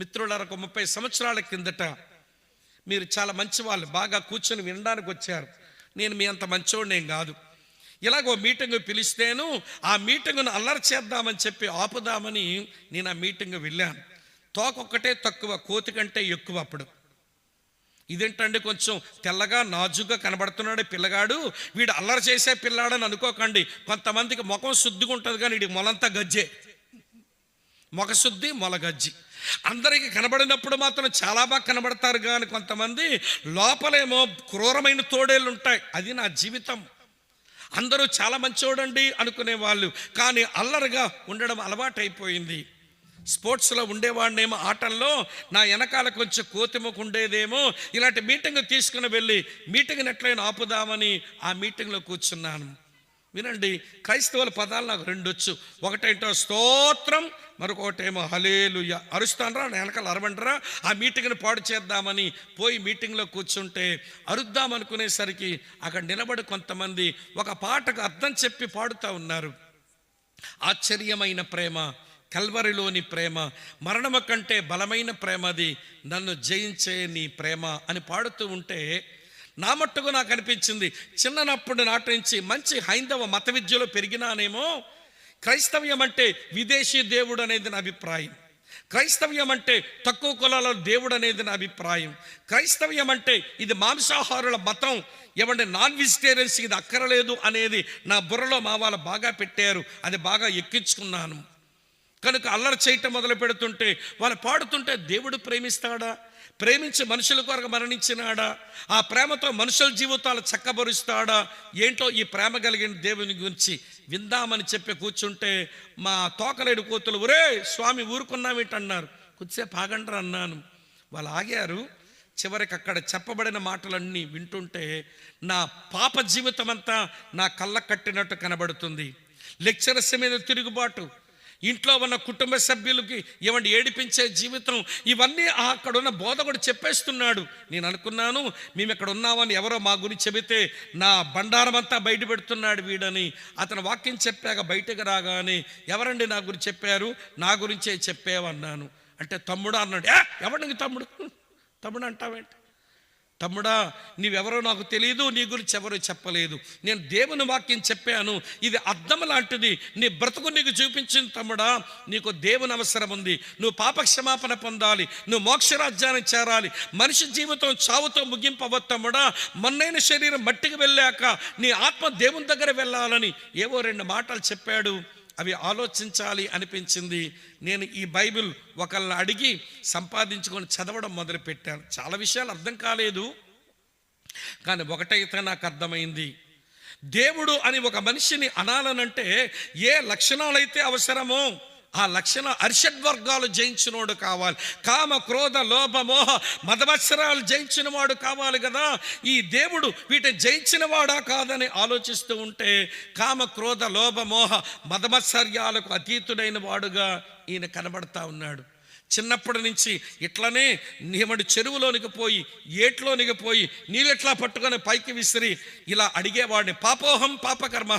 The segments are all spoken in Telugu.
మిత్రులారా ఒక ముప్పై సంవత్సరాల కిందట మీరు చాలా మంచి వాళ్ళు బాగా కూర్చొని వినడానికి వచ్చారు. నేను మీ అంత మంచోడేం కాదు. ఇలాగో మీటింగ్ పిలిస్తేను ఆ మీటింగ్ను అల్లరి చేద్దామని చెప్పి ఆపుదామని నేను ఆ మీటింగ్ వెళ్ళాను. తోకొక్కటే తక్కువ కోతి కంటే ఎక్కువ అప్పుడు. ఇదేంటండి కొంచెం తెల్లగా నాజుగా కనబడుతున్నాడు పిల్లగాడు? వీడు అల్లరి చేసే పిల్లాడని అనుకోకండి. కొంతమందికి ముఖం శుద్ధిగా ఉంటుంది కానీ వీడి మొలంతా గజ్జే. మొగశుద్ధి మొలగజ్జి. అందరికీ కనబడినప్పుడు మాత్రం చాలా బాగా కనబడతారు కానీ కొంతమంది లోపలేమో క్రూరమైన తోడేళ్ళు ఉంటాయి. అది నా జీవితం. అందరూ చాలా మంచోడండి అనుకునే వాళ్ళు. కానీ అల్లరిగా ఉండడం అలవాటైపోయింది. స్పోర్ట్స్లో ఉండేవాడినేమో ఆటల్లో నా వెనకాల కొంచెం కోతిమకు ఉండేదేమో ఇలాంటి మీటింగ్ తీసుకుని వెళ్ళి మీటింగ్ని ఎట్లయినా ఆపుదామని ఆ మీటింగ్లో కూర్చున్నాను. వినండి క్రైస్తవుల పదాలు నాకు రెండు వచ్చు ఒకటేంటో స్తోత్రం మరొకటేమో హలేలుయ అరుస్తానరా వెనకాల అరవంటరా ఆ మీటింగ్ని పాడు చేద్దామని పోయి మీటింగ్లో కూర్చుంటే అరుద్దాం అనుకునేసరికి అక్కడ నిలబడి కొంతమంది ఒక పాటకు అర్థం చెప్పి పాడుతూ ఉన్నారు. ఆశ్చర్యమైన ప్రేమ కల్వరిలోని ప్రేమ మరణము కంటే బలమైన ప్రేమది నన్ను జయించే నీ ప్రేమ అని పాడుతూ ఉంటే నా మట్టుకు నాకు అనిపించింది. చిన్ననప్పుడు నాటి నుంచి మంచి హైందవ మత విద్యలో పెరిగినానేమో క్రైస్తవ్యం అంటే విదేశీ దేవుడు అనేది నా అభిప్రాయం. క్రైస్తవ్యం అంటే తక్కువ కులాల దేవుడు అనేది నా అభిప్రాయం. క్రైస్తవ్యం అంటే ఇది మాంసాహారుల మతం. ఏమంటే నాన్ వెజిటేరియన్స్ ఇది అక్కరలేదు అనేది నా బుర్రలో మా వాళ్ళు బాగా పెట్టారు. అది బాగా ఎక్కించుకున్నాను. కనుక అల్లరి చేయటం మొదలు పెడుతుంటే వాళ్ళు పాడుతుంటే దేవుడు ప్రేమిస్తాడా? ప్రేమించి మనుషుల కొరకు మరణించినాడా? ఆ ప్రేమతో మనుషుల జీవితాలు చక్కబరుస్తాడా? ఏంటో ఈ ప్రేమ కలిగిన దేవుని గురించి విందామని చెప్పి కూర్చుంటే మా తోకలేడు కోతులు ఒరే స్వామి ఊరుకున్నామేంటన్నారు కొద్దిసేపు ఆగండ్రా అన్నాను. వాళ్ళు ఆగారు. చివరికి అక్కడ చెప్పబడిన మాటలన్నీ వింటుంటే నా పాప జీవితం అంతా నా కళ్ళ కట్టినట్టు కనబడుతుంది. లెక్చరర్స్ మీద తిరుగుబాటు ఇంట్లో ఉన్న కుటుంబ సభ్యులకి ఏమంటే ఏడిపించే జీవితం? ఇవన్నీ అక్కడ ఉన్న బోధకుడు చెప్పేస్తున్నాడు. నేను అనుకున్నాను మేము ఇక్కడ ఉన్నామని ఎవరో మా గురించి చెబితే నా బండారం అంతా బయట పెడుతున్నాడు వీడని. అతను వాక్యం చెప్పాక బయటకు రాగానే ఎవరండి నా గురించి చెప్పారు? నా గురించే చెప్పేవన్నాను. అంటే తమ్ముడు అన్నాడు ఎవరికి తమ్ముడు? తమ్ముడు అంటావేంటి? తమ్ముడా నీవెవరో నాకు తెలియదు నీ గురించి ఎవరో చెప్పలేదు. నేను దేవుని వాక్యం చెప్పాను. ఇది అద్దం లాంటిది. నీ బ్రతుకు నీకు చూపించింది తమ్ముడా. నీకు దేవుని అవసరం ఉంది. నువ్వు పాపక్షమాపణ పొందాలి. నువ్వు మోక్షరాజ్యాన్ని చేరాలి. మనిషి జీవితం చావుతో ముగింపవ తమ్ముడా. మొన్నైన శరీరం మట్టికి వెళ్ళాక నీ ఆత్మ దేవుని దగ్గర వెళ్ళాలని ఏవో రెండు మాటలు చెప్పాడు. అవి ఆలోచించాలి అనిపించింది. నేను ఈ బైబిల్ ఒకళ్ళని అడిగి సంపాదించుకొని చదవడం మొదలుపెట్టాను. చాలా విషయాలు అర్థం కాలేదు. కానీ ఒకటైతే నాకు అర్థమైంది. దేవుడు అని ఒక మనిషిని అనాలనంటే ఏ లక్షణాలైతే అవసరమో ఆ లక్షణ అరిషడ్ వర్గాలు జయించినోడు కావాలి. కామ క్రోధ లోపమోహ మదవత్సరాలు జయించినవాడు జయించిన వాడు కావాలి కదా. ఈ దేవుడు వీటిని జయించినవాడా కాదని ఆలోచిస్తూ ఉంటే కామ క్రోధ లోపమోహ మదమత్సర్యాలకు అతీతుడైన వాడుగా ఈయన కనబడతా ఉన్నాడు. చిన్నప్పటి నుంచి ఇట్లనే నియమడి చెరువులోనికి పోయి ఏట్లోనికి పోయి నీళ్ళెట్లా పట్టుకొని పైకి విసిరి ఇలా అడిగేవాడిని పాపోహం పాపకర్మ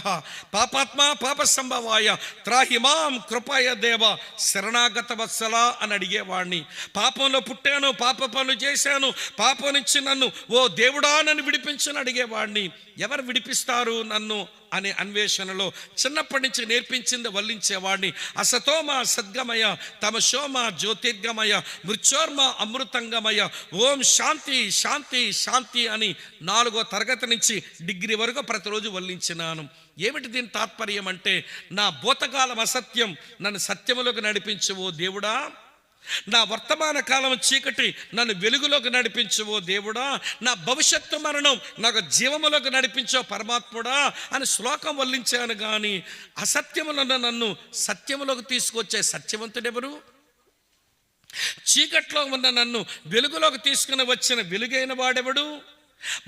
పాపాత్మ పాప సంభవాయ త్రాహిమాం కృపాయ దేవ శరణాగత వత్సల అని అడిగేవాడిని. పాపంలో పుట్టాను పాప పనులు చేశాను పాపం నుంచి నన్ను ఓ దేవుడా నన్ను విడిపించని అడిగేవాడిని. ఎవరు విడిపిస్తారు నన్ను? అనే అన్వేషణలో చిన్నప్పటి నుంచి నేర్పించింది వల్లించేవాడిని. అసతోమ సద్గమయ తమ శోమ జ్యోతిర్గమయ మృత్యోర్మ అమృతంగమయ ఓం శాంతి శాంతి శాంతి అని నాలుగో తరగతి నుంచి డిగ్రీ వరకు ప్రతిరోజు వల్లించినాను. ఏమిటి దీని తాత్పర్యం అంటే నా భూతకాలం అసత్యం నన్ను సత్యములోకి నడిపించవో దేవుడా! నా వర్తమాన కాలం చీకటి నన్ను వెలుగులోకి నడిపించవో దేవుడా? నా భవిష్యత్తు మరణం నాకు జీవములోకి నడిపించో పరమాత్ముడా అని శ్లోకం వల్లించాను కానీ అసత్యములను నన్ను సత్యములోకి తీసుకొచ్చే సత్యవంతుడెవరు? చీకట్లో ఉన్న నన్ను వెలుగులోకి తీసుకుని వచ్చిన వెలుగైన వాడెవడు?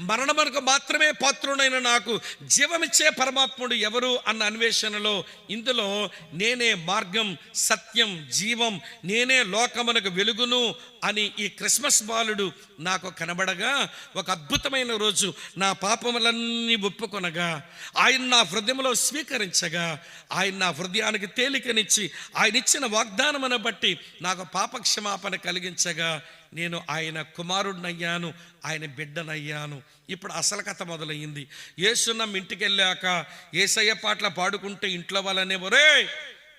మరణమునకు మాత్రమే పాత్రుడైన నాకు జీవమిచ్చే పరమాత్ముడు ఎవరు అన్న అన్వేషణలో ఇందులో నేనే మార్గం సత్యం జీవం నేనే లోకమునకు వెలుగును అని ఈ క్రిస్మస్ బాలుడు నాకు కనబడగా ఒక అద్భుతమైన రోజు నా పాపములన్నీ ఒప్పుకొనగా ఆయన నా హృదయంలో స్వీకరించగా ఆయన నా హృదయానికి తేలికనిచ్చి ఆయన ఇచ్చిన వాగ్దానమును బట్టి నాకు పాపక్షమాపణ కలిగించగా నేను ఆయన కుమారుడినయ్యాను ఆయన బిడ్డనయ్యాను. ఇప్పుడు అసలు కథ మొదలయ్యింది. ఏసున్నం ఇంటికి వెళ్ళాక ఏసయ్య పాటలు పాడుకుంటే ఇంట్లో వాళ్ళనే ఒరే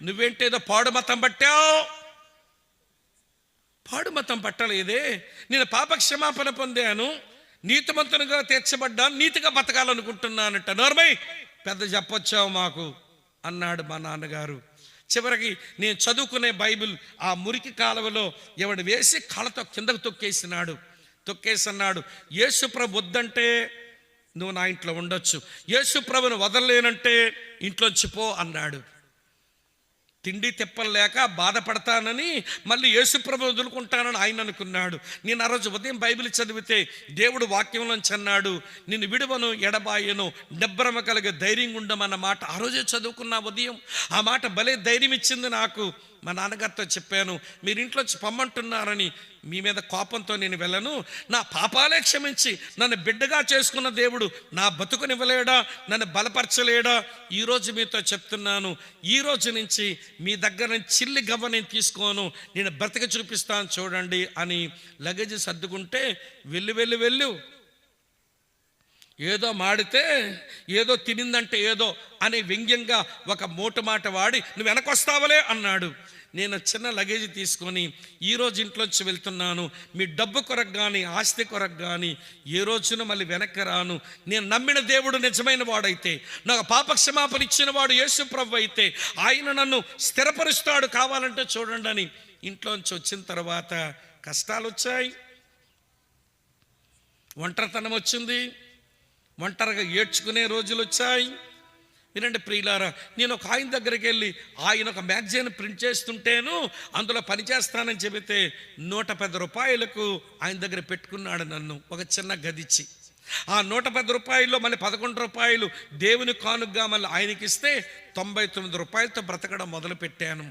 నువ్వేంటేదో పాడు మతం పట్టావు? పాడు మతం పట్టలేదే. నేను పాప క్షమాపణ పొందాను. నీతిమంతునిగా తీర్చబడ్డాను. నీతిగా బతకాలనుకుంటున్నానంట నోర్మై పెద్ద చెప్పొచ్చావు మాకు అన్నాడు మా నాన్నగారు. చివరికి నేను చదువుకునే బైబిల్ ఆ మురికి కాలువలో ఎవడు వేసి కాళ్ళతో కిందకు తొక్కేసినాడు. తొక్కేసన్నాడు యేసుప్రభు వద్దంటే నువ్వు నా ఇంట్లో ఉండొచ్చు. యేసుప్రభును వదలలేనంటే ఇంట్లోంచి పో అన్నాడు. తిండి తిప్పలు లేక బాధపడతానని మళ్ళీ యేసుప్రభు వదులుకుంటానని ఆయన అనుకున్నాడు. నేను ఆ రోజు ఉదయం బైబిల్ చదివితే దేవుడు వాక్యంలోంచి అన్నాడు నిన్ను విడువను ఎడబాయను నిబ్బరమ కలిగే ధైర్యం ఉండమన్న మాట ఆ రోజే చదువుకున్నా ఉదయం. ఆ మాట భలే ధైర్యం ఇచ్చింది నాకు. మా నాన్నగారితో చెప్పాను మీరు ఇంట్లోంచి పొమ్మంటున్నారని మీ మీద కోపంతో నేను వెళ్ళను. నా పాపాలే క్షమించి నన్ను బిడ్డగా చేసుకున్న దేవుడు నా బతుకునివ్వలేడా? నన్ను బలపరచలేడా? ఈరోజు మీతో చెప్తున్నాను. ఈ రోజు నుంచి మీ దగ్గర నుంచి చిల్లి గవ్వ నేను తీసుకోను. నేను బ్రతిక చూపిస్తాను చూడండి అని లగేజ్ సర్దుకుంటే వెళ్ళు వెళ్ళు వెళ్ళు. ఏదో మాడితే ఏదో తినిందంటే ఏదో అని వ్యంగ్యంగా ఒక మోటు మాట వాడి నువ్వు వెనకొస్తావలే అన్నాడు. నేను చిన్న లగేజ్ తీసుకొని ఈరోజు ఇంట్లోంచి వెళ్తున్నాను. మీ డబ్బు కొరకు కానీ ఆస్తి కొరకు కానీ ఏ రోజున మళ్ళీ వెనక్కి రాను. నేను నమ్మిన దేవుడు నిజమైన వాడైతే నాకు పాపక్షమాపణ ఇచ్చిన వాడు యేసు ప్రభు అయితే ఆయన నన్ను స్థిరపరుస్తాడు కావాలంటే చూడండి అని ఇంట్లోంచి వచ్చిన తర్వాత కష్టాలు వచ్చాయి. ఒంటరితనం వచ్చింది. ఒంటరిగా ఏడ్చుకునే రోజులు వచ్చాయి. వినండి ప్రియులారా నేను ఒక ఆయన దగ్గరికి వెళ్ళి ఆయన ఒక మ్యాగజైన్ ప్రింట్ చేస్తుంటేను అందులో పనిచేస్తానని చెబితే నూట పది రూపాయలకు ఆయన దగ్గర పెట్టుకున్నాడు నన్ను ఒక చిన్న గదిచ్చి. ఆ నూట పది రూపాయల్లో మళ్ళీ పదకొండు రూపాయలు దేవుని కానుగ్గా మళ్ళీ ఆయనకి ఇస్తే తొంభై తొమ్మిది రూపాయలతో బ్రతకడం మొదలు పెట్టాను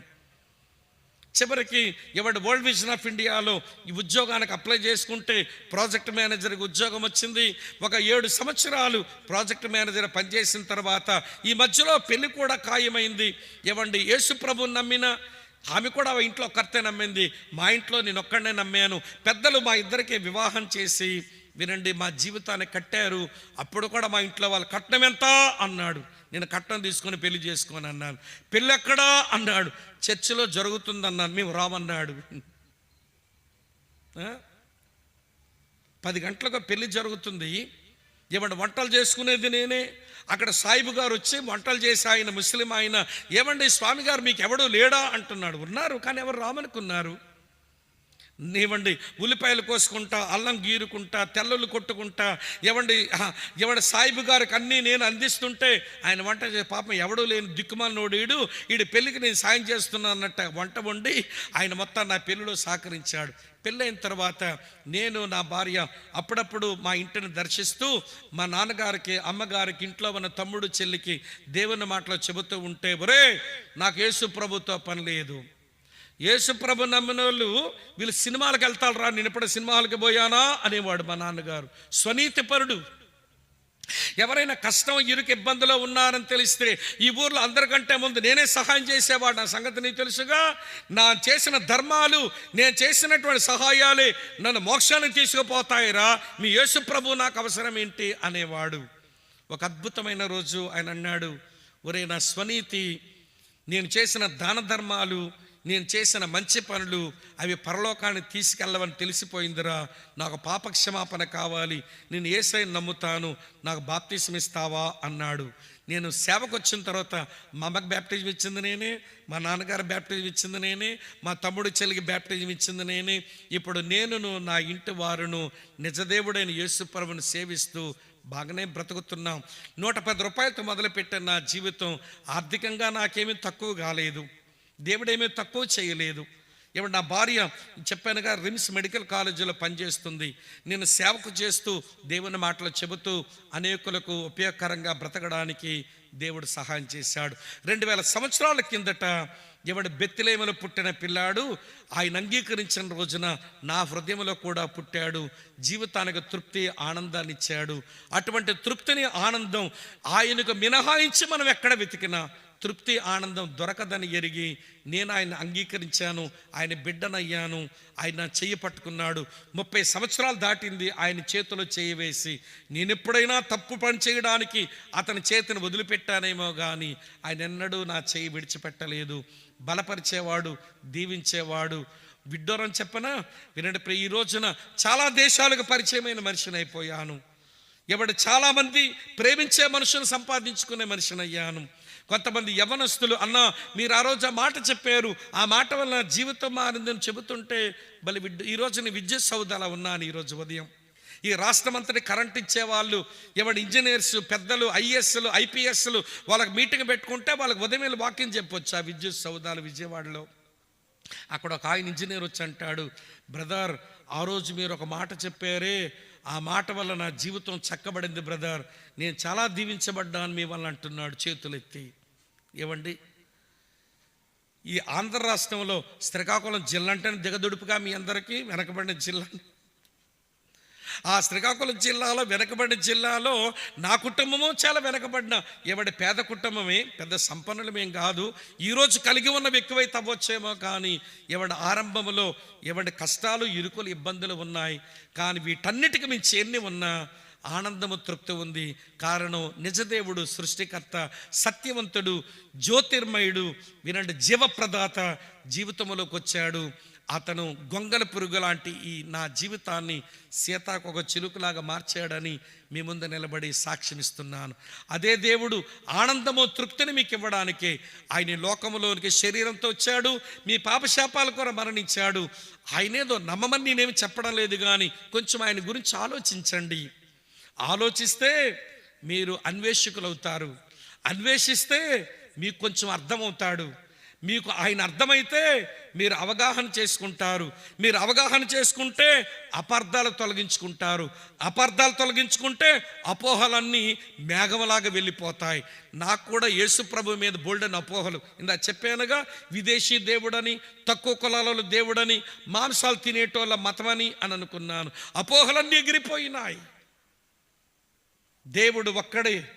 చివరికి ఎవడు వరల్డ్ విజన్ ఆఫ్ ఇండియాలో ఈ ఉద్యోగానికి అప్లై చేసుకుంటే ప్రాజెక్ట్ మేనేజర్కి ఉద్యోగం వచ్చింది. ఒక ఏడు సంవత్సరాలు ప్రాజెక్ట్ మేనేజర్ పనిచేసిన తర్వాత ఈ మధ్యలో పెళ్ళి కూడా ఖాయమైంది. ఏవండి యేసు ప్రభుని నమ్మిన? ఆమె కూడా ఇంట్లో ఒక్కరితే నమ్మింది. మా ఇంట్లో నేను ఒక్కడనే నమ్మాను. పెద్దలు మా ఇద్దరికి వివాహం చేసి వినండి మా జీవితాన్ని కట్టారు. అప్పుడు కూడా మా ఇంట్లో వాళ్ళు కట్నం ఎంత? అన్నాడు. నేను కట్టం తీసుకొని పెళ్ళి చేసుకొని అన్నాను పెళ్ళి ఎక్కడా అన్నాడు. చర్చిలో జరుగుతుందన్నాను మేము రామన్నాడు. పది గంటలకు పెళ్ళి జరుగుతుంది. ఏమంటే వంటలు చేసుకునేది నేనే. అక్కడ సాయిబు గారు వచ్చి వంటలు చేసి ఆయన ముస్లిం ఆయన ఏమండి స్వామి గారు మీకు ఎవడు లేడా? అంటున్నాడు. ఉన్నారు కానీ ఎవరు రామనుకున్నారు? నీవండి ఉల్లిపాయలు కోసుకుంటా అల్లం గీరుకుంటా తెల్లలు కొట్టుకుంటా ఎవండి ఎవడ సాయిబు గారికి అన్నీ నేను అందిస్తుంటే ఆయన వంట చే పాపం ఎవడూ లేని దిక్కుమాలినోడు ఈడు. ఈడు పెళ్ళికి నేను సాయం చేస్తున్నాను అన్నట్టు వంట వండి ఆయన మొత్తం నా పెళ్ళిలో సహకరించాడు. పెళ్ళైన తర్వాత నేను నా భార్య అప్పుడప్పుడు మా ఇంటిని దర్శిస్తూ మా నాన్నగారికి అమ్మగారికి ఇంట్లో ఉన్న తమ్ముడు చెల్లికి దేవుని మాటలో చెబుతూ ఉంటే ఒరే నాకు యేసు ప్రభుతో పని లేదు. యేసుప్రభు నమ్మిన వాళ్ళు వీళ్ళు సినిమాలకు వెళ్తారు రా నేను ఎప్పుడు సినిమాలకు పోయానా? అనేవాడు మా నాన్నగారు. స్వనీతిపరుడు. ఎవరైనా కష్టం ఇరుకు ఇబ్బందిలో ఉన్నారని తెలిస్తే ఈ ఊర్లో అందరికంటే ముందు నేనే సహాయం చేసేవాడు. నా సంగతి నీకు తెలుసుగా? నా చేసిన ధర్మాలు నేను చేసినటువంటి సహాయాలే నన్ను మోక్షానికి తీసుకుపోతాయిరా. మీ యేసు ప్రభు నాకు అవసరం ఏంటి? అనేవాడు. ఒక అద్భుతమైన రోజు ఆయన అన్నాడు ఒరే నా స్వనీతి నేను చేసిన దాన ధర్మాలు నేను చేసిన మంచి పనులు అవి పరలోకాన్ని తీసుకెళ్ళవని తెలిసిపోయిందిరా. నాకు పాపక్షమాపణ కావాలి. నేను ఏసై నమ్ముతాను. నాకు బాప్తీసం ఇస్తావా అన్నాడు. నేను సేవకు వచ్చిన తర్వాత మా అమ్మకి బ్యాప్టిజం ఇచ్చింది నేనే మా నాన్నగారు బ్యాప్టిజం ఇచ్చింది నేనే మా తమ్ముడు చెల్లికి బ్యాప్టిజం ఇచ్చింది నేనే. ఇప్పుడు నేనును నా ఇంటి వారును నిజదేవుడైన యేసుప్రభుని సేవిస్తూ బాగానే బ్రతుకుతున్నాం. నూట పది రూపాయలతో మొదలుపెట్టిన నా జీవితం ఆర్థికంగా నాకేమీ తక్కువ కాలేదు. దేవుడేమీ తక్కువ చేయలేదు. ఏమంటే నా భార్య చెప్పానుగా రిమ్స్ మెడికల్ కాలేజీలో పనిచేస్తుంది. నేను సేవకు చేస్తూ దేవుని మాటలు చెబుతూ అనేకులకు ఉపయోగకరంగా బ్రతకడానికి దేవుడు సహాయం చేశాడు. రెండు వేల సంవత్సరాల కిందట ఎవడు బెత్తిలేమలో పుట్టిన పిల్లాడు ఆయన అంగీకరించిన రోజున నా హృదయంలో కూడా పుట్టాడు. జీవితానికి తృప్తి ఆనందాన్ని ఇచ్చాడు. అటువంటి తృప్తిని ఆనందం ఆయనకు మినహాయించి మనం ఎక్కడ వెతికినా తృప్తి ఆనందం దొరకదని ఎరిగి నేను ఆయన అంగీకరించాను ఆయన బిడ్డనయ్యాను ఆయన చెయ్యి పట్టుకున్నాడు. ముప్పై సంవత్సరాలు దాటింది ఆయన చేతిలో చేయి వేసి. నేను ఎప్పుడైనా తప్పు పని చేయడానికి అతని చేతిని వదిలిపెట్టానేమో కానీ ఆయన ఎన్నడూ నా చెయ్యి విడిచిపెట్టలేదు. బలపరిచేవాడు దీవించేవాడు. విడ్డోరం చెప్పనా? వినండి ఈ రోజున చాలా దేశాలకు పరిచయమైన మనిషిని అయిపోయాను. ఎవడు చాలామంది ప్రేమించే మనుషులు సంపాదించుకునే మనిషిని అయ్యాను. కొంతమంది యవనస్తులు అన్న మీరు ఆ రోజు ఆ మాట చెప్పారు. ఆ మాట వల్ల జీవితం మారిందని చెబుతుంటే బలి విడ్ ఈరోజు నేను విద్యుత్ సౌదాల ఉన్నాను ఈరోజు ఉదయం. ఈ రాష్ట్రం అంతటి కరెంట్ ఇచ్చేవాళ్ళు ఎవరి ఇంజనీర్స్ పెద్దలు ఐఎస్లు ఐపీఎస్లు వాళ్ళకి మీటింగ్ పెట్టుకుంటే వాళ్ళకి ఉదయం వెళ్ళి వాకింగ్ చెప్పొచ్చు ఆ విద్యుత్ సౌదాలు విజయవాడలో. అక్కడ ఒక ఆయన ఇంజనీర్ వచ్చి అంటాడు బ్రదర్ ఆ రోజు మీరు ఒక మాట చెప్పారే ఆ మాట వల్ల నా జీవితం చక్కబడింది బ్రదర్. నేను చాలా దీవించబడ్డాను మీ వల్ల అంటున్నాడు చేతులెత్తి. ఏమండి? ఈ ఆంధ్ర రాష్ట్రంలో శ్రీకాకుళం జిల్లా అంటేనే దిగదుడుపుగా మీ అందరికీ వెనకబడిన జిల్లా ఆ శ్రీకాకుళం జిల్లాలో వెనకబడిన జిల్లాలో నా కుటుంబము చాలా వెనకబడిన. ఎవడి పేద కుటుంబమే పెద్ద సంపన్నులమేం కాదు. ఈరోజు కలిగి ఉన్న ఎక్కువైతే తవ్వచ్చేమో కానీ ఎవడి ఆరంభంలో ఎవడి కష్టాలు ఇరుకులు ఇబ్బందులు ఉన్నాయి. కానీ వీటన్నిటికి మించి ఎన్ని ఉన్నా ఆనందము తృప్తి ఉంది. కారణం నిజదేవుడు సృష్టికర్త సత్యవంతుడు జ్యోతిర్మయుడు వినండి జీవప్రదాత జీవితంలోకి వచ్చాడు అతను గొంగల పురుగు లాంటి ఈ నా జీవితాన్ని సీతాకు ఒక చిలుకులాగా మార్చాడని మీ ముందు నిలబడి సాక్ష్యమిస్తున్నాను. అదే దేవుడు ఆనందము తృప్తిని మీకు ఇవ్వడానికే ఆయన లోకములోనికి శరీరంతో వచ్చాడు మీ పాపశాపాల కూడా మరణించాడు. ఆయనేదో నమ్మమని నేనేమి చెప్పడం లేదు కానీ కొంచెం ఆయన గురించి ఆలోచించండి. ఆలోచిస్తే మీరు అన్వేషకులు అవుతారు అన్వేషిస్తే మీకు కొంచెం అర్థమవుతాడు. మీకు ఆయన అర్థమైతే మీరు అవగాహన చేసుకుంటారు. మీరు అవగాహన చేసుకుంటే అపార్థాలు తొలగించుకుంటారు. అపార్థాలు తొలగించుకుంటే అపోహలన్నీ మేఘంలాగా వెళ్ళిపోతాయి. నాకు కూడా యేసుప్రభు మీద బోల్డన్ అపోహలు. ఇందా చెప్పానుగా విదేశీ దేవుడని తక్కువ కులాలలో దేవుడని మాంసాలు తినేటోళ్ళ మతమని అని అనుకున్నాను. అపోహలన్నీ ఎగిరిపోయినాయి. దేవుడు ఒక్కడే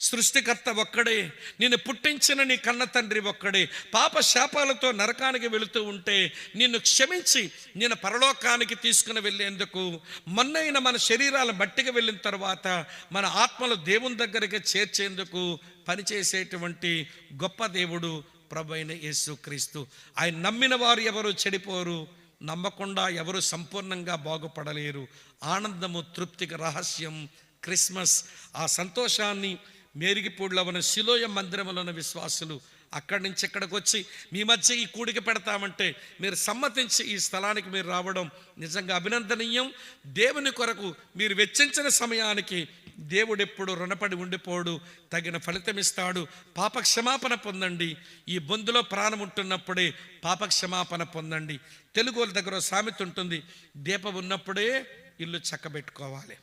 సృష్టికర్త ఒక్కడే నిన్ను పుట్టించిన నీ కన్న తండ్రి ఒక్కడే. పాప శాపాలతో నరకానికి వెళుతూ ఉంటే నిన్ను క్షమించి నేను పరలోకానికి తీసుకుని వెళ్ళేందుకు మొన్నైన మన శరీరాల మట్టికి వెళ్ళిన తర్వాత మన ఆత్మలు దేవుని దగ్గరికి చేర్చేందుకు పనిచేసేటువంటి గొప్ప దేవుడు ప్రభు అయిన యేసుక్రీస్తు ఆయన నమ్మిన వారు ఎవరు చెడిపోరు నమ్మకుండా ఎవరు సంపూర్ణంగా బాగుపడలేరు. ఆనందము తృప్తికి రహస్యం క్రిస్మస్. ఆ సంతోషాన్ని మేరిగిపూడిలో ఉన్న శిలోయ మందిరంలో ఉన్న విశ్వాసులు అక్కడి నుంచి ఇక్కడికి వచ్చి మీ మధ్య ఈ కూడిక పెడతామంటే మీరు సమ్మతించి ఈ స్థలానికి మీరు రావడం నిజంగా అభినందనీయం. దేవుని కొరకు మీరు వెచ్చించిన సమయానికి దేవుడు ఎప్పుడు రుణపడి ఉండిపోడు తగిన ఫలితం ఇస్తాడు. పాప క్షమాపణ పొందండి. ఈ బొందులో ప్రాణం ఉంటున్నప్పుడే పాప క్షమాపణ పొందండి. తెలుగు వాళ్ళ దగ్గర సామెత ఉంటుంది దీపం ఉన్నప్పుడే ఇల్లు చక్కబెట్టుకోవాలి.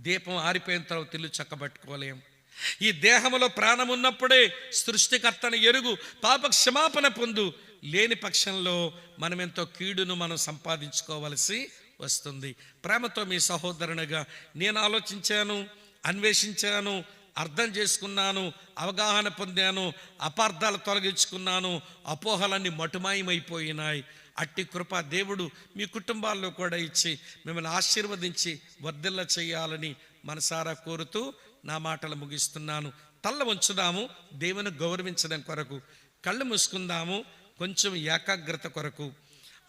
దీపం ఆరిపోయిన తర్వాత ఇల్లు చక్కబెట్టుకోలేం. ఈ దేహంలో ప్రాణం ఉన్నప్పుడే సృష్టికర్తను ఎరుగు పాప క్షమాపణ పొందు లేని పక్షంలో మనం ఎంతో కీడును మనం సంపాదించుకోవలసి వస్తుంది. ప్రేమతో మీ సహోదరునిగా నేను ఆలోచించాను అన్వేషించాను అర్థం చేసుకున్నాను అవగాహన పొందాను అపార్థాలు తొలగించుకున్నాను అపోహలన్నీ మటుమాయమైపోయినాయి. అట్టి కృప దేవుడు మీ కుటుంబాల్లో కూడా ఇచ్చి మిమ్మల్ని ఆశీర్వదించి వర్ధిల్ల చేయాలని మనసారా కోరుతూ నా మాటలు ముగిస్తున్నాను. తల్ల ఉంచుదాము దేవుని గౌరవించడం కొరకు కళ్ళు మూసుకుందాము కొంచెం ఏకాగ్రత కొరకు.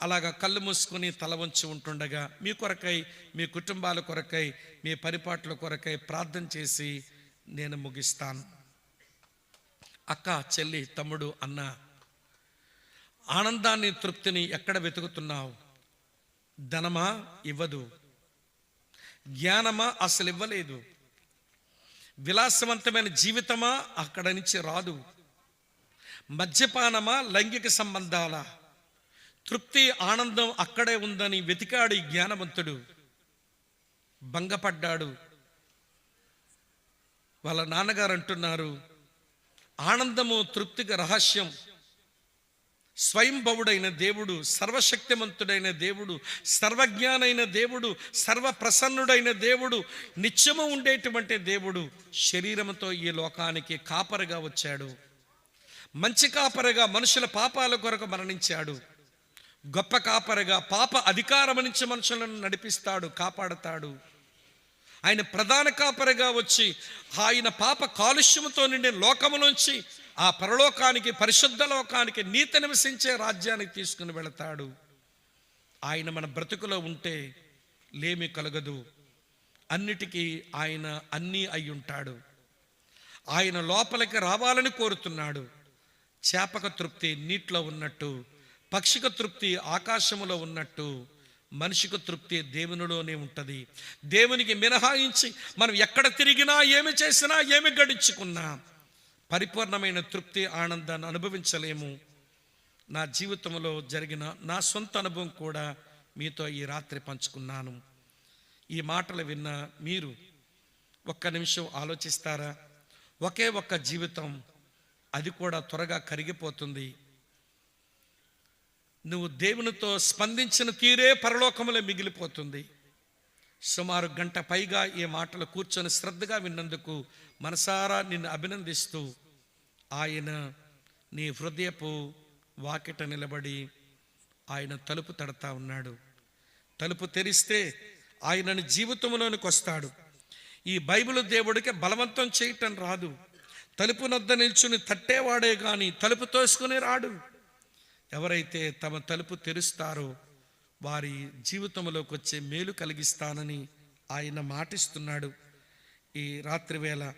అలాగా కళ్ళు మూసుకొని తల వంచి ఉంటుండగా మీ కొరకై మీ కుటుంబాల కొరకై మీ పరిపాట్ల కొరకై ప్రార్థన చేసి నేను ముగిస్తాను. అక్క చెల్లి తమ్ముడు అన్న ఆనందాన్ని తృప్తిని ఎక్కడ వెతుకుతున్నావు? ధనమా? ఇవ్వదు. జ్ఞానమా? అసలు ఇవ్వలేదు. విలాసవంతమైన జీవితమా? అక్కడ నుంచి రాదు. మద్యపానమా? లైంగిక సంబంధాల? తృప్తి ఆనందం అక్కడే ఉందని వెతికాడు ఈ జ్ఞానవంతుడు. భంగపడ్డాడు. వాళ్ళ నాన్నగారు అంటున్నారు ఆనందము తృప్తికి రహస్యం. స్వయంభవుడైన దేవుడు సర్వశక్తిమంతుడైన దేవుడు సర్వజ్ఞానైన దేవుడు సర్వప్రసన్నుడైన దేవుడు నిత్యము ఉండేటువంటి దేవుడు శరీరంతో ఈ లోకానికి కాపరగా వచ్చాడు. మంచి కాపరగా మనుషుల పాపాల కొరకు మరణించాడు. గొప్ప కాపరగా పాప అధికారం నుంచి మనుషులను నడిపిస్తాడు కాపాడతాడు. ఆయన ప్రధాన కాపరిగా వచ్చి ఆయన పాప కాలుష్యముతో నిండిన లోకములోంచి ఆ పరలోకానికి పరిశుద్ధ లోకానికి నీతి నివసించే రాజ్యానికి తీసుకుని వెళతాడు. ఆయన మన బ్రతుకులో ఉంటే లేమి కలగదు. అన్నిటికీ ఆయన అన్నీ అయి ఉంటాడు. ఆయన లోపలికి రావాలని కోరుతున్నాడు. చేపక తృప్తి నీటిలో ఉన్నట్టు పక్షిక తృప్తి ఆకాశములో ఉన్నట్టు మనిషికి తృప్తి దేవునిలోనే ఉంటుంది. దేవునికి మినహాయించి మనం ఎక్కడ తిరిగినా ఏమి చేసినా ఏమి గడించుకున్నా పరిపూర్ణమైన తృప్తి ఆనందాన్ని అనుభవించలేము. నా జీవితంలో జరిగిన నా సొంత అనుభవం కూడా మీతో ఈ రాత్రి పంచుకున్నాను. ఈ మాటలు విన్న మీరు ఒక్క నిమిషం ఆలోచిస్తారా? ఒకే ఒక్క జీవితం అది కూడా త్వరగా కరిగిపోతుంది. నువ్వు దేవునితో స్పందించిన తీరే పరలోకములో మిగిలిపోతుంది. సుమారు గంట పైగా ఈ మాటలు కూర్చొని శ్రద్ధగా విన్నందుకు మనసారా నిన్ను అభినందిస్తూ ఆయన నీ హృదయపు వాకిట నిలబడి ఆయన తలుపు తడతా ఉన్నాడు. తలుపు తెరిస్తే ఆయనని జీవితంలోనికి వస్తాడు. ఈ బైబిల్ దేవుడికి బలవంతం చేయటం రాదు. తలుపు నద్ద నిల్చుని తట్టేవాడే కానీ తలుపు తోసుకుని రాడు. ఎవరైతే తమ తలుపు తెరుస్తారో వారి జీవితంలోకి వచ్చే మేలు కలిగిస్తానని ఆయన మాటిస్తున్నాడు. ఈ రాత్రివేళ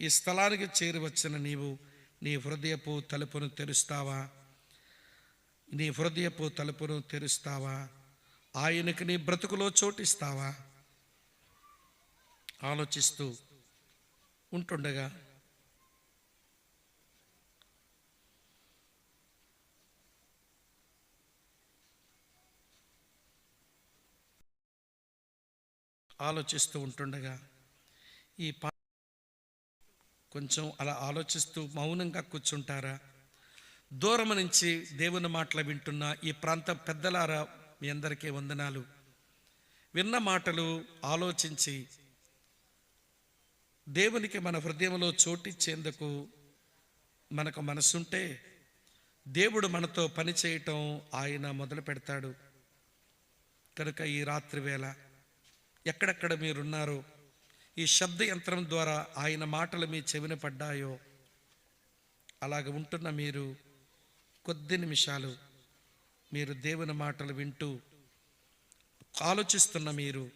ఈ స్థలానికి చేరి వచ్చిన నీవు నీ హృదయపు తలుపును తెరుస్తావా? నీ హృదయపు తలుపును తెరుస్తావా? ఆయనకి నీ బ్రతుకులో చోటిస్తావా? ఆలోచిస్తూ ఉంటుండగా ఆలోచిస్తూ ఉంటుండగా ఈ పా కొంచెం అలా ఆలోచిస్తూ మౌనంగా కూర్చుంటారా? దూరం నుంచి దేవుని మాటలు వింటున్న ఈ ప్రాంత పెద్దలారా మీ అందరికీ వందనాలు. విన్న మాటలు ఆలోచించి దేవునికి మన హృదయంలో చోటిచ్చేందుకు మనకు మనసుంటే దేవుడు మనతో పని చేయటం ఆయన మొదలు పెడతాడు. కనుక ఈ రాత్రి వేళ ఎక్కడెక్కడ మీరున్నారో ఈ శబ్ద యంత్రం ద్వారా ఆయన మాటలు మీ చెవిన పడ్డాయో? అలాగ ఉంటున్న మీరు కొద్ది నిమిషాలు మీరు దేవుని మాటలు వింటూ ఆలోచిస్తున్న మీరు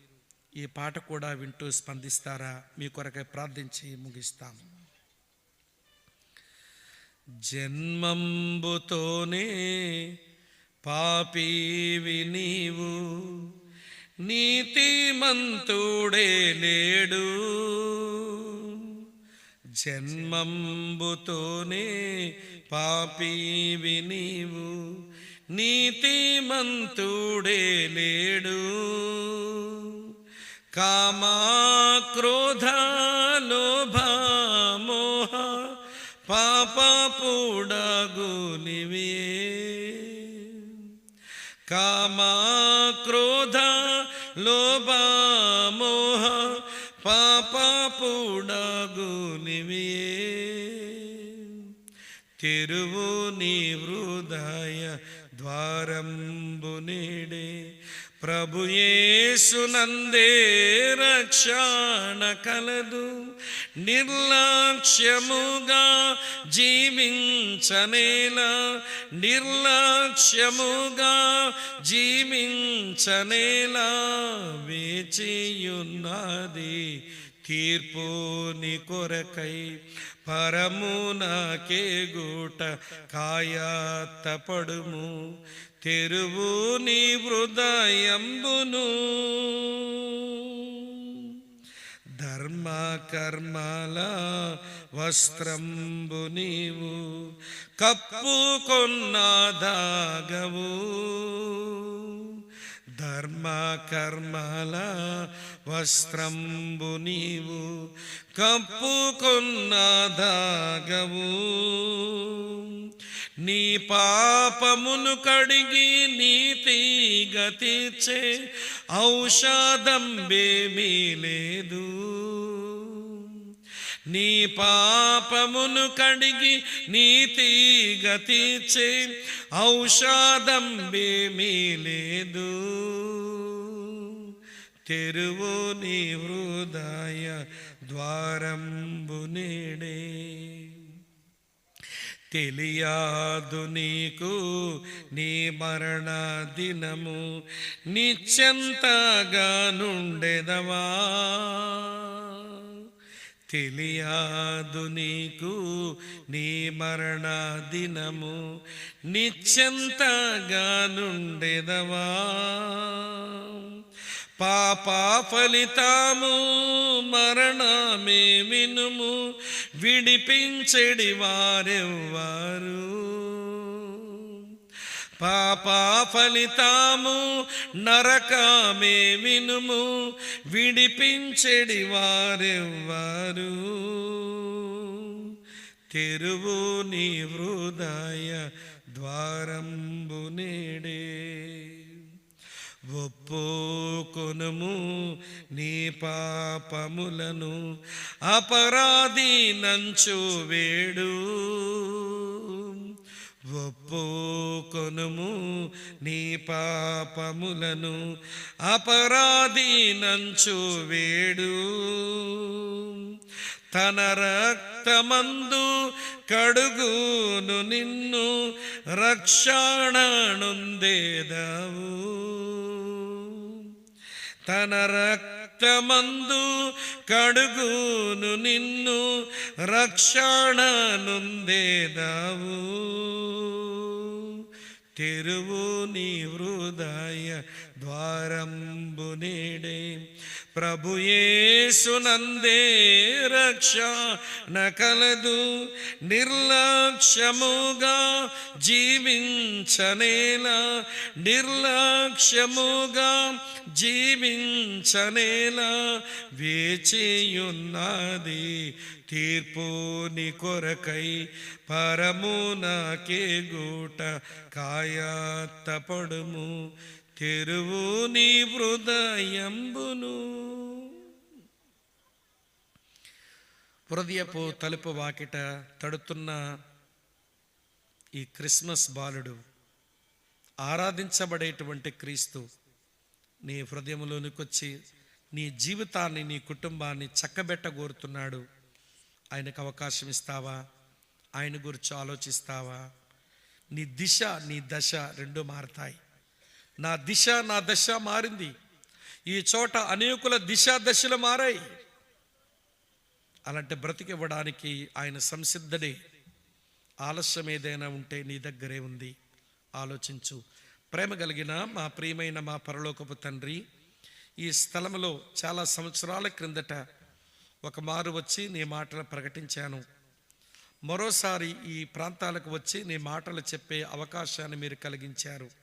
ఈ పాట కూడా వింటూ స్పందిస్తారా? మీ కొరకై ప్రార్థించి ముగిస్తాము జన్మంబుతోనే పాపీవి నీవు నీతిమంతుడే నేడు. జన్మంబుతోనే పాపీవి నీవు. నీతిమంతుడే లేడు కామా క్రోధ లోభ మోహ పాప పుడగునివే కామా క్రోధ లోభ మోహ పాప తెరువు నీ హృదయ ద్వారంబు నేడే. ప్రభుయేసునందే రక్షణ కలదు. నిర్లక్ష్యముగా జీవించనేలా నిర్లక్ష్యముగా జీవించనేలా వేచియున్నది తీర్పు నీ కొరకై పరము నాకే గూట కాయాత్తపడుము. తెరువు నీ హృదయంబును. ధర్మ కర్మల వస్త్రంబు నీవు కప్పుకొన్న దాగవు. ధర్మ కర్మల వస్త్రంబు నీవు కప్పుకొన్న దాగవు. నీ పాపమును కడిగి నీతి గతిచే ఔషధం బేమీ లేదు. నీ పాపమును కడిగి నీతి గతిచే ఔషధం బేమీ లేదు. తెరువు నీ హృదయ ద్వారంబు నేడే. తెలియదు నీకు నీ మరణ దినము. నిశ్చంతగా నుండెదవా? తెలియదు నీకు నీ మరణ దినము. నిశ్చంతగా నుండెదవా? పాప ఫలితాము మరణమే వినుము విడిపించెడి వారెవ్వారు. పాప ఫలితాము నరకమే వినుము విడిపించెడి వారెవ్వారు. తెరువు నీ హృదయ ద్వారంబు నేడే. ఒప్పుకొనుము నీ పాపములను అపరాధి నంచు వేడు. ఒప్పుకొనుము నీ పాపములను అపరాధి నంచు వేడు. తన రక్తమందు కడుగును నిన్ను రక్షణనుందేదావు. తన రక్తమందు కడుగును నిన్ను రక్షణనుందేదావు. తెరువు నీ హృదయ ద్వారంబు నేడే. ప్రభుయేసునందే రక్ష నకలదు నిర్లక్ష్యముగా జీవించనేలా నిర్లక్ష్యముగా జీవించనేలా వేచియున్నది తీర్పు నీ కొరకై పరము నాకే గూట కాయాత్తపడుము. తెరువు నీ హృదయంబును. హృదయపు తలుపు వాకిట తడుతున్న ఈ క్రిస్మస్ బాలుడు ఆరాధించబడేటువంటి క్రీస్తు నీ హృదయంలోనికి వచ్చి నీ జీవితాన్ని నీ కుటుంబాన్ని చక్కబెట్టగోరుతున్నాడు. ఆయనకు అవకాశం ఇస్తావా? ఆయన గురించి ఆలోచిస్తావా? నీ దిశ నీ దశ రెండు మారతాయి. నా దిశ నా దశ మారింది. ఈ చోట అనేకుల దిశ దశలు మారాయి. అలాంటి బ్రతికివ్వడానికి ఆయన సంసిద్ధడే. ఆలస్యం ఏదైనా ఉంటే నీ దగ్గరే ఉంది. ఆలోచించు. ప్రేమ కలిగిన మా ప్రియమైన మా పరలోకపు తండ్రి ఈ స్థలంలో చాలా సంవత్సరాల క్రిందట ఒక మారు వచ్చి నీ మాటలు ప్రకటించాను. మరోసారి ఈ ప్రాంతాలకు వచ్చి నీ మాటలు చెప్పే అవకాశాన్ని మీరు కలిగించారు.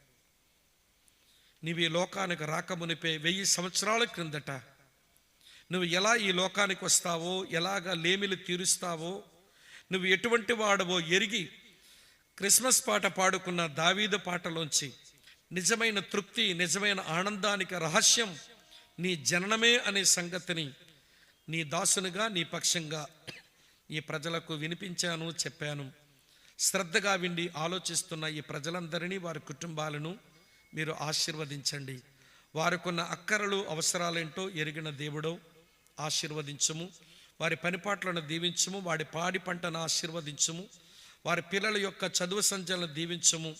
నీవు ఈ లోకానికి రాకమునిపే వెయ్యి సంవత్సరాల క్రిందట. నువ్వు ఎలా ఈ లోకానికి వస్తావో ఎలాగ లేమిలు తీరుస్తావో నువ్వు ఎటువంటి వాడవో ఎరిగి క్రిస్మస్ పాట పాడుకున్న దావీదు పాటలోంచి నిజమైన తృప్తి నిజమైన ఆనందానికి రహస్యం నీ జననమే అనే సంగతిని నీ దాసునిగా నీ పక్షంగా ఈ ప్రజలకు వినిపించాను చెప్పాను. శ్రద్ధగా విండి ఆలోచిస్తున్న ఈ ప్రజలందరినీ వారి కుటుంబాలను మీరు ఆశీర్వదించండి. వారికున్న అక్కరలు అవసరాలేంటో ఎరిగిన దేవుడో ఆశీర్వదించుము. వారి పనిపాట్లను దీవించము. వాడి పాడి పంటను ఆశీర్వదించుము. వారి పిల్లల యొక్క చదువు సంచలను దీవించము.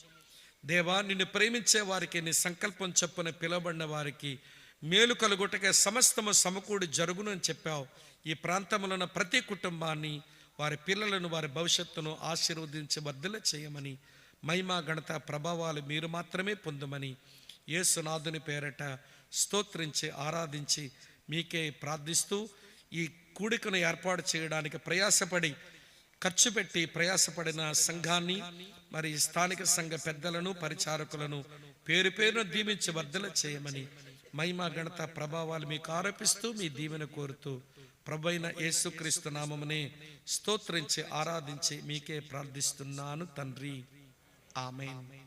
దేవా నిన్ను ప్రేమించే వారికి నీ సంకల్పం చెప్పున పిలువబడిన వారికి మేలు కలుగుటకే సమస్తము సమకూడి జరుగును అని చెప్పావు. ఈ ప్రాంతంలో ప్రతి కుటుంబాన్ని వారి పిల్లలను వారి భవిష్యత్తును ఆశీర్వదించి వర్ధల చేయమని మహిమ ఘనత ప్రభావాలు మీరు మాత్రమే పొందమని యేసునాథుని పేరట స్తోత్రించి ఆరాధించి మీకే ప్రార్థిస్తూ ఈ కూడికను ఏర్పాటు చేయడానికి ప్రయాసపడి ఖర్చు పెట్టి ప్రయాసపడిన సంఘాన్ని మరి స్థానిక సంఘ పెద్దలను పరిచారకులను పేరు పేరును దీవించి వర్ధల చేయమని మహిమ గణత ప్రభావాలు మీకు ఆరోపిస్తూ మీ దీవెన కోరుతూ ప్రభైన యేసుక్రీస్తు నామమునే స్తోత్రించి ఆరాధించి మీకే ప్రార్థిస్తున్నాను తండ్రి. Amen. Amen.